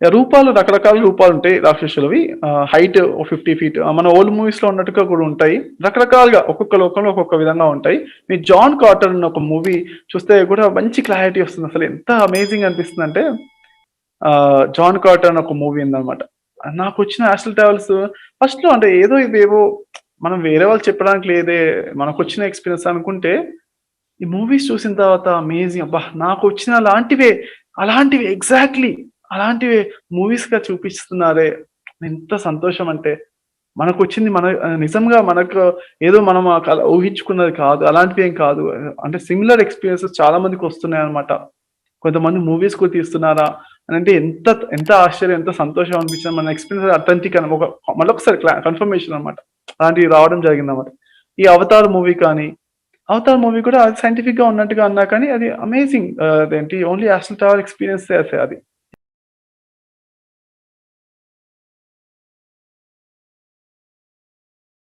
రూపాలు రకరకాల రూపాలు ఉంటాయి రాక్షసులవి. హైట్ ఫిఫ్టీ ఫీట్ మన ఓల్డ్ మూవీస్లో ఉన్నట్టుగా కూడా ఉంటాయి. రకరకాలుగా ఒక్కొక్క లోకంలో ఒక్కొక్క విధంగా ఉంటాయి. మీ జాన్ కార్టర్ అన్న ఒక మూవీ చూస్తే కూడా మంచి క్లారిటీ వస్తుంది. అసలు ఎంత అమేజింగ్ అనిపిస్తుంది అంటే జాన్ కార్టర్ అని ఒక మూవీ ఉందన్నమాట. నాకు వచ్చిన యాస్టల్ ట్రావెల్స్ ఫస్ట్లో అంటే ఏదో ఇదేవో మనం వేరే వాళ్ళు చెప్పడానికి లేదే. మనకు వచ్చిన ఎక్స్పీరియన్స్ అనుకుంటే ఈ మూవీస్ చూసిన తర్వాత అమేజింగ్ అబ్బా నాకు వచ్చిన అలాంటివే అలాంటివి ఎగ్జాక్ట్లీ అలాంటివి మూవీస్గా చూపిస్తున్నారే. ఎంత సంతోషం అంటే మనకు వచ్చింది మన నిజంగా మనకు ఏదో మనం ఊహించుకున్నది కాదు అలాంటివి ఏం కాదు. అంటే సిమిలర్ ఎక్స్పీరియన్సెస్ చాలా మందికి వస్తున్నాయి అనమాట కొంతమంది మూవీస్ కూడా తీస్తున్నారా అని అంటే ఎంత ఎంత ఆశ్చర్యం ఎంత సంతోషం అనిపించింది. మన ఎక్స్పీరియన్స్ అథెంటిక్ అని ఒక మళ్ళొకసారి కన్ఫర్మేషన్ అనమాట అలాంటివి రావడం జరిగింది అనమాట ఈ అవతార్ మూవీ కానీ అవతార్ మూవీ కూడా అది సైంటిఫిక్గా ఉన్నట్టుగా అన్నా కానీ అది అమేజింగ్ అదేంటి? ఓన్లీ యాస్టల్ టవర్ ఎక్స్పీరియన్స్ అది.